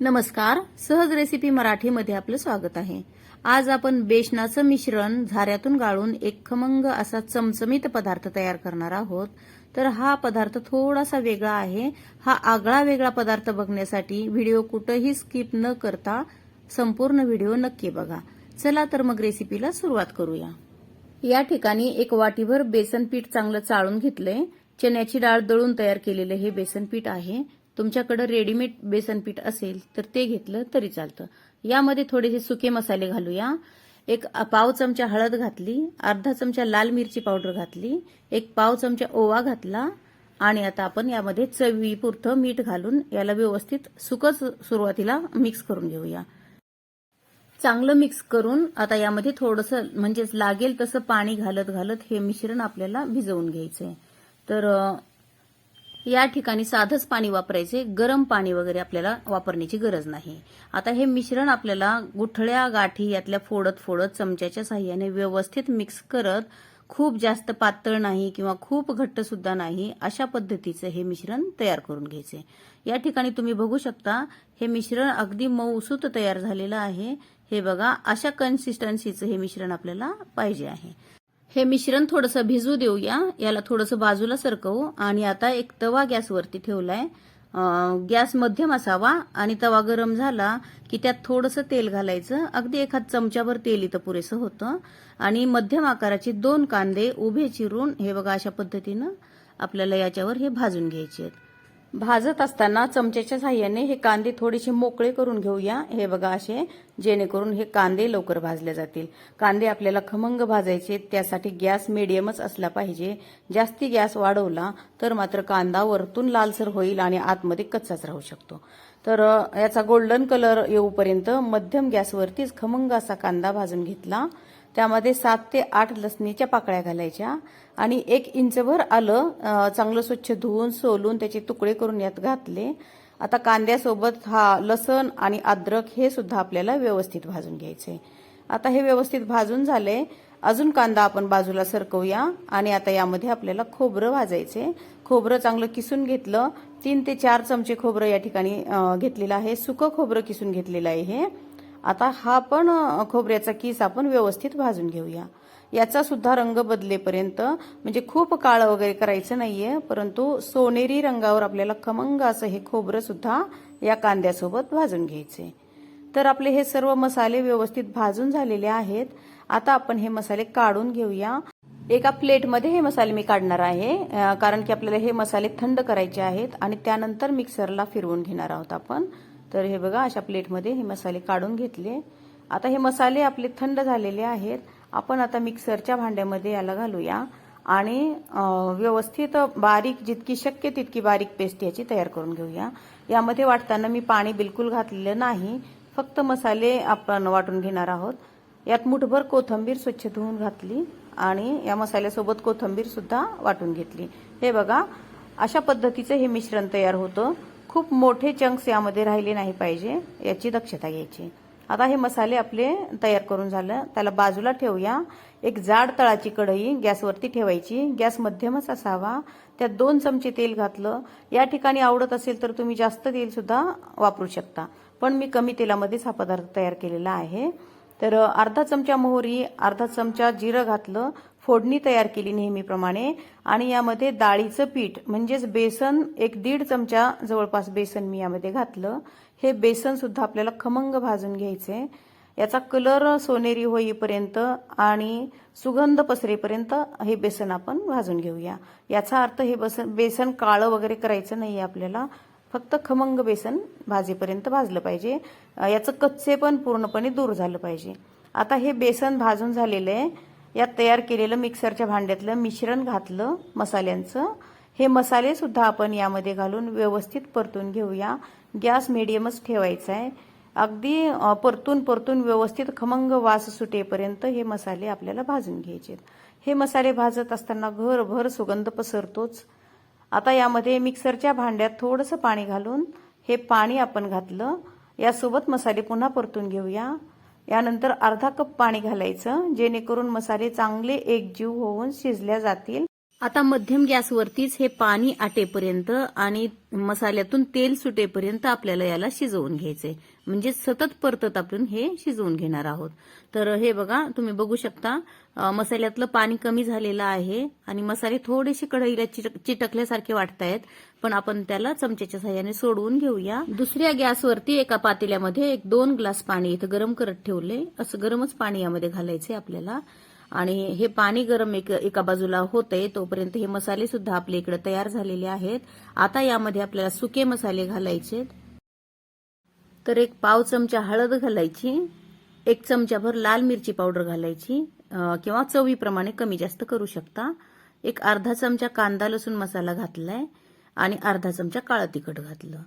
नमस्कार. सहज रेसिपी मराठीमध्ये आपलं स्वागत आहे. आज आपण बेसनाचं मिश्रण झाऱ्यातून गाळून एक खमंग असा चमचमीत पदार्थ तयार करणार आहोत. तर हा पदार्थ थोडासा वेगळा आहे. हा आगळा वेगळा पदार्थ बघण्यासाठी व्हिडिओ कुठंही स्किप न करता संपूर्ण व्हिडिओ नक्की बघा. चला तर मग रेसिपीला सुरुवात करूया. या ठिकाणी एक वाटीभर बेसन पीठ चांगलं चाळून घेतलंय. चण्याची डाळ दळून तयार केलेलं हे बेसन पीठ आहे. तुमच्याकडं रेडीमेड बेसन पीठ असेल तर ते घेतलं तरी चालतं. यामध्ये थोडेसे सुके मसाले घालूया. एक पाव चमचा हळद घातली अर्धा चमचा लाल मिरची पावडर घातली एक पाव चमचा ओवा घातला आणि आता आपण यामध्ये चवीपुरतं मीठ घालून याला व्यवस्थित सुकच सुरुवातीला मिक्स करून घेऊया. चांगलं मिक्स करून आता यामध्ये थोडंसं म्हणजेच लागेल तसं पाणी घालत घालत हे मिश्रण आपल्याला भिजवून घ्यायचंय. तर या ठिकाणी साधंच पाणी वापरायचे गरम पाणी वगैरे आपल्याला वापरण्याची गरज नाही. आता हे मिश्रण आपल्याला गुठळ्या गाठी यातल्या फोडत फोडत चमच्याच्या साह्याने व्यवस्थित मिक्स करत खूप जास्त पातळ नाही किंवा खूप घट्ट सुद्धा नाही अशा पद्धतीचं हे मिश्रण तयार करून घ्यायचे. या ठिकाणी तुम्ही बघू शकता हे मिश्रण अगदी मऊसूत तयार झालेलं आहे. हे बघा अशा कन्सिस्टन्सीचं हे मिश्रण आपल्याला पाहिजे आहे. हे मिश्रण थोडंसं भिजू देऊया. याला थोडंसं बाजूला सरकवू. आणि आता एक तवा गॅसवरती ठेवलाय. गॅस मध्यम असावा. आणि तवा गरम झाला की त्यात थोडंसं तेल घालायचं. अगदी एखाद चमच्याभर तेल इथं पुरेसं होतं. आणि मध्यम आकाराचे दोन कांदे उभे चिरून हे बघा अशा पद्धतीनं आपल्याला याच्यावर हे भाजून घ्यायचे आहेत. भाजत असताना चमच्याच्या साह्याने हे कांदे थोडेसे मोकळे करून घेऊया. हे बघा असे जेणेकरून हे कांदे लवकर भाजले जातील. कांदे आपल्याला खमंग भाजायचे त्यासाठी गॅस मिडियमच असला पाहिजे. जास्ती गॅस वाढवला तर मात्र कांदा वरतून लालसर होईल आणि आतमध्ये कच्चाच राहू शकतो. तर याचा गोल्डन कलर येऊपर्यंत मध्यम गॅसवरतीच खमंग असा कांदा भाजून घेतला. त्यामध्ये सात ते आठ लसणीच्या पाकळ्या घालायच्या आणि एक इंचभर आलं चांगलं स्वच्छ धुवून सोलून त्याचे तुकडे करून यात घातले. आता कांद्यासोबत हा लसण आणि अद्रक हे सुद्धा आपल्याला व्यवस्थित भाजून घ्यायचे. आता हे व्यवस्थित भाजून झाले. अजून कांदा आपण बाजूला सरकवूया आणि आता यामध्ये आपल्याला खोबरं भाजायचे. खोबरं चांगलं किसून घेतलं. तीन ते चार चमचे खोबरं या ठिकाणी घेतलेलं आहे. सुकं खोबरं किसून घेतलेलं आहे हे. आता हा पण खोबऱ्याचा किस आपण व्यवस्थित भाजून घेऊया. याचा सुद्धा रंग बदलेपर्यंत म्हणजे खूप काळ वगैरे करायचं नाहीये परंतु सोनेरी रंगावर आपल्याला खमंग असं हे खोबरं सुद्धा या कांद्यासोबत भाजून घ्यायचे. तर आपले हे सर्व मसाले व्यवस्थित भाजून झालेले आहेत. आता आपण हे मसाले काढून घेऊया. एका प्लेटमध्ये हे मसाले मी काढणार आहे कारण की आपल्याला हे मसाले थंड करायचे आहेत आणि त्यानंतर मिक्सरला फिरवून घेणार आहोत आपण. तर हे बघा अशा प्लेटमध्ये हे मसाले काढून घेतले. आता हे मसाले आपले थंड झालेले आहेत. आपण आता मिक्सरच्या भांड्यामध्ये याला घालूया. आणि व्यवस्थित बारीक जितकी शक्य तितकी बारीक पेस्ट याची तयार करून घेऊया. यामध्ये वाटताना मी पाणी बिलकुल घातलेलं नाही. फक्त मसाले आपण वाटून घेणार आहोत. यात मुठभर कोथंबीर स्वच्छ धुवून घातली आणि या मसाल्यासोबत कोथंबीर सुद्धा वाटून घेतली. हे बघा अशा पद्धतीचं हे मिश्रण तयार होतं. खूप मोठे चंक्स यामध्ये राहिले नाही पाहिजे याची दक्षता घ्यायची. आता हे मसाले आपले तयार करून झालं. त्याला बाजूला ठेवूया. एक जाड तळाची कढई गॅसवरती ठेवायची. गॅस मध्यमच असावा. त्यात दोन चमचे तेल घातलं. या ठिकाणी आवडत असेल तर तुम्ही जास्त तेल सुद्धा वापरू शकता. पण मी कमी तेलामध्येच हा पदार्थ तयार केलेला आहे. तर अर्धा चमचा मोहरी अर्धा चमचा जिरं घातलं फोडणी तयार केली नेहमीप्रमाणे. आणि यामध्ये डाळीचं पीठ म्हणजेच बेसन एक दीड चमचा जवळपास बेसन मी यामध्ये घातलं. हे बेसन सुद्धा आपल्याला खमंग भाजून घ्यायचे याचा कलर सोनेरी होईपर्यंत आणि सुगंध पसरेपर्यंत हे बेसन आपण भाजून घेऊया. याचा अर्थ हे बसन बेसन काळं वगैरे करायचं नाही आपल्याला. फक्त खमंग बेसन भाजीपर्यंत भाजलं पाहिजे. याचं कच्चे पण पूर्णपणे दूर झालं पाहिजे. आता हे बेसन भाजून झालेलं आहे. यात तयार केलेलं मिक्सरच्या भांड्यातलं मिश्रण घातलं मसाल्यांचं. हे मसाले सुद्धा आपण यामध्ये घालून व्यवस्थित परतून घेऊया. गॅस मिडियमच ठेवायचा आहे. अगदी परतून परतून व्यवस्थित खमंग वास सुटेपर्यंत हे मसाले आपल्याला भाजून घ्यायचे आहेत. हे मसाले भाजत असताना घरभर सुगंध पसरतोच. आता यामध्ये मिक्सरच्या भांड्यात थोडंसं पाणी घालून हे पाणी आपण घातलं. यासोबत मसाले पुन्हा परतून घेऊया. यानंतर अर्धा कप पाणी घालायचं जेणेकरून मसाले चांगले एकजीव होऊन शिजल्या जातील. आता मध्यम गॅसवरतीच हे पाणी आटेपर्यंत आणि मसाल्यातून तेल सुटेपर्यंत आपल्याला याला शिजवून घ्यायचंय. म्हणजे सतत परतत आपण हे शिजवून घेणार आहोत. तर हे बघा तुम्ही बघू शकता मसाल्यातलं पाणी कमी झालेलं आहे आणि मसाले थोडेसे कढईला चिटक- चिटकल्यासारखे वाटतायत पण आपण त्याला चमच्याच्या सहाय्याने सोडवून घेऊया. दुसऱ्या गॅसवरती एका पातेल्यामध्ये एक दोन ग्लास पाणी इथं गरम करत ठेवले असं गरमच पाणी यामध्ये घालायचंय आपल्याला. आणि हे पाणी गरम एक एका बाजूला होतंय तोपर्यंत हे मसाले सुद्धा आपल्या इकडे तयार झालेले आहेत. आता यामध्ये आपल्याला सुके मसाले घालायचे तर एक पाव चमचा हळद घालायची एक चमचाभर लाल मिरची पावडर घालायची किंवा चवीप्रमाणे कमी जास्त करू शकता. एक अर्धा चमचा कांदा लसूण मसाला घातलाय आणि अर्धा चमचा काळं तिखट घातलं.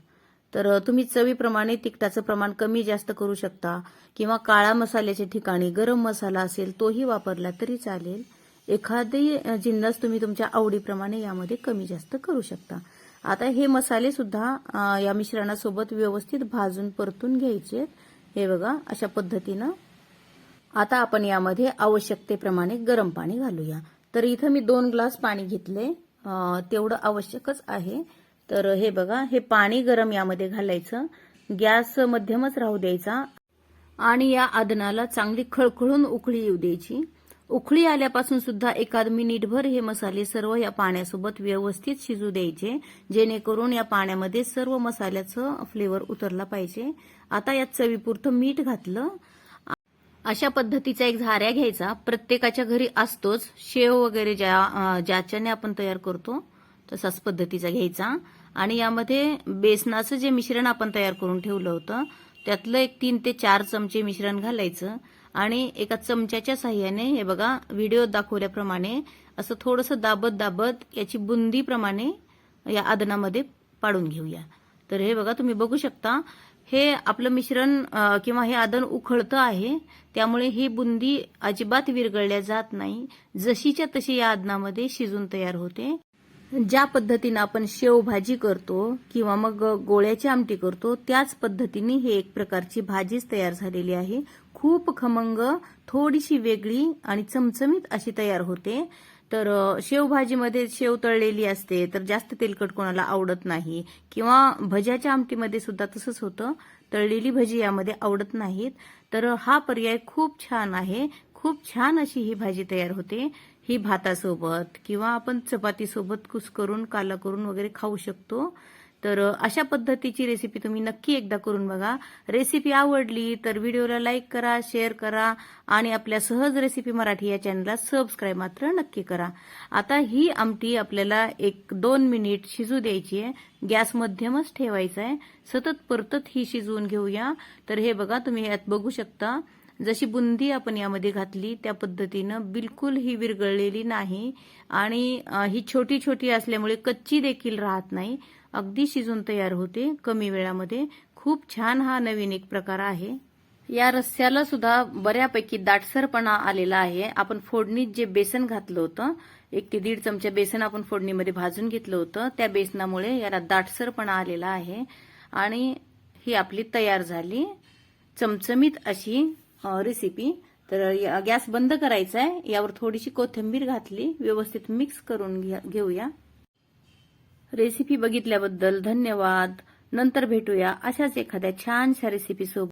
तर तुम्ही चवीप्रमाणे तिखटाचं प्रमाण कमी जास्त करू शकता किंवा काळा मसाल्याच्या ठिकाणी गरम मसाला असेल तोही वापरला तरी चालेल. एखादी जिन्नस तुम्ही तुमच्या आवडीप्रमाणे यामध्ये कमी जास्त करू शकता. आता हे मसाले सुद्धा या मिश्रणासोबत व्यवस्थित भाजून परतून घ्यायचे. हे बघा अशा पद्धतीनं. आता आपण यामध्ये आवश्यकतेप्रमाणे गरम पाणी घालूया. तर इथं मी दोन ग्लास पाणी घेतले. तेवढं आवश्यकच आहे. तर हे बघा हे पाणी गरम यामध्ये घालायचं. गॅस मध्यमच राहू द्यायचा. आणि या आदनाला चांगली खळखळून उकळी येऊ द्यायची. उकळी आल्यापासून सुद्धा एखाद मिनिटभर हे मसाले सर्व या पाण्यासोबत व्यवस्थित शिजू द्यायचे. जेणेकरून या पाण्यामध्ये सर्व मसाल्याचं फ्लेवर उतरला पाहिजे. आता यात चवीपुरतं मीठ घातलं. अशा पद्धतीचा एक झाऱ्या घ्यायचा. प्रत्येकाच्या घरी असतोच. शेव वगैरे ज्या ज्याच्याने आपण तयार करतो तसाच पद्धतीचा घ्यायचा. आणि यामध्ये बेसनाचं जे मिश्रण आपण तयार करून ठेवलं होतं त्यातलं एक तीन ते चार चमचे मिश्रण घालायचं आणि एका चमच्याच्या साह्याने हे बघा व्हिडिओ दाखवल्याप्रमाणे असं थोडंसं दाबत दाबत याची बुंदीप्रमाणे या आदनामध्ये पाडून घेऊया. तर हे बघा तुम्ही बघू शकता हे आपलं मिश्रण किंवा हे आदन उखळतं आहे त्यामुळे ही बुंदी अजिबात विरघळल्या जात नाही. जशीच्या तशी या आदनामध्ये शिजून तयार होते. ज्या पद्धतीनं आपण शेवभाजी करतो किंवा मग गोळ्याची आमटी करतो त्याच पद्धतीने हे एक प्रकारची भाजीच तयार झालेली आहे. खूप खमंग थोडीशी वेगळी आणि चमचमीत अशी तयार होते. तर शेवभाजीमध्ये शेव तळलेली असते तर जास्त तेलकट कोणाला आवडत नाही. किंवा भज्याच्या आमटीमध्ये सुद्धा तसंच होतं. तळलेली भजी यामध्ये आवडत नाहीत. तर हा पर्याय खूप छान आहे. खूप छान अशी ही भाजी तयार होते. ही भातासोबत किंवा आपण चपातीसोबत कुस्करून काला करून वगैरे खाऊ शकतो. तर अशा पद्धतीची रेसिपी तुम्ही नक्की एकदा करून बघा. रेसिपी आवडली तर व्हिडिओला लाईक करा शेअर करा आणि आपल्या सहज रेसिपी मराठी या चॅनलला सबस्क्राईब मात्र नक्की करा. आता ही आमटी आपल्याला एक दोन मिनिट शिजू द्यायची आहे. गॅस मध्यमच ठेवायचा आहे. सतत परतत ही शिजवून घेऊया. तर हे बघा तुम्ही यात बघू शकता. जशी बुंदी आपण यामध्ये घातली त्या पद्धतीनं बिलकुल ही विरगळलेली नाही. आणि ही छोटी छोटी असल्यामुळे कच्ची देखील राहत नाही. अगदी शिजून तयार होते कमी वेळामध्ये. खूप छान हा नवीन एक प्रकार आहे. या रस्स्याला सुद्धा बऱ्यापैकी दाटसरपणा आलेला आहे. आपण फोडणीत जे बेसन घातलं होतं एक ते दीड चमचा बेसन आपण फोडणीमध्ये भाजून घेतलं होतं त्या बेसनामुळे याला दाटसरपणा आलेला आहे. आणि ही आपली तयार झाली. चमचमीत अशी रेसिपी तर गॅस बंद करायचा आहे यावर थोडीशी कोथिंबीर घातली. व्यवस्थित मिक्स करून घेऊया. रेसिपी बघितल्याबद्दल धन्यवाद. नंतर भेटूया अशाच एखाद्या छानशा रेसिपी सोबत.